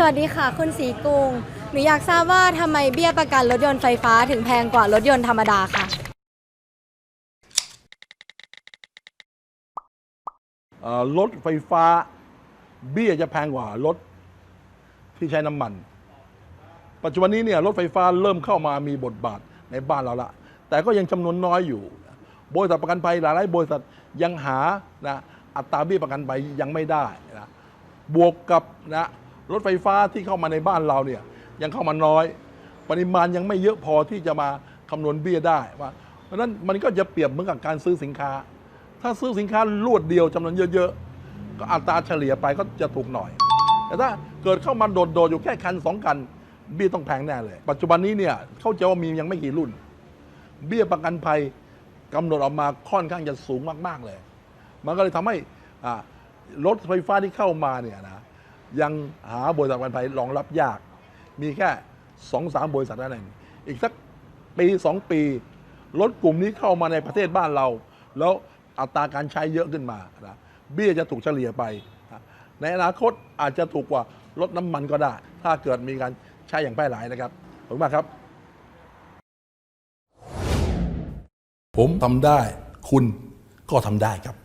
สวัสดีค่ะ คุณสีกุงหนูอยากทราบว่าทำไมเบี้ยประกันรถยนต์ไฟฟ้าถึงแพงกว่ารถยนต์ธรรมดาค่ะ เอ่อรถไฟฟ้า เบี้ยจะแพงกว่ารถที่ใช้น้ำมัน ปัจจุบันนี้เนี่ยรถไฟฟ้าเริ่มเข้ามามีบทบาทในบ้านเราละ แต่ก็ยังจำนวนน้อยอยู่ บริษัทประกันภัยหลายๆบริษัทยังหานะอัตราเบี้ยประกันภัยยังไม่ได้นะบวกกับนะ รถไฟฟ้าที่เข้ามาในบ้านเราเนี่ยยังเข้ามาน้อย ปริมาณยังไม่เยอะพอที่จะมาคำนวณเบี้ยได้ว่าเพราะนั้นมันก็จะเปรียบเหมือนกับการซื้อสินค้า ถ้าซื้อสินค้ารวดเดียวจำนวนเยอะๆ ก็อัตราเฉลี่ยไปก็จะถูกหน่อย แต่ถ้าเกิดเข้ามาโดดๆอยู่แค่คันสองคันเบี้ยต้องแพงแน่เลย ปัจจุบันนี้เนี่ยเข้าใจว่ามียังไม่กี่รุ่น เบี้ยประกันภัยกำหนดออกมาค่อนข้างจะสูงมากๆเลย มันก็เลยทำให้รถไฟฟ้าที่เข้ามาเนี่ยนะ ยังหาบริษัทประกันภัยรองรับยาก มีแค่สองสามบริษัทเท่านั้นอีกสักปีสองปีรถกลุ่มนี้เข้ามาในประเทศบ้านเรา แล้วอัตราการใช้เยอะขึ้นมานะเบี้ยจะถูกเฉลี่ยไป ในอนาคตอาจจะถูกกว่ารถน้ำมันก็ได้ ถ้าเกิดมีการใช้อย่างแพร่หลายนะครับขอบคุณมากครับ ผมทำได้ คุณก็ทำได้ครับ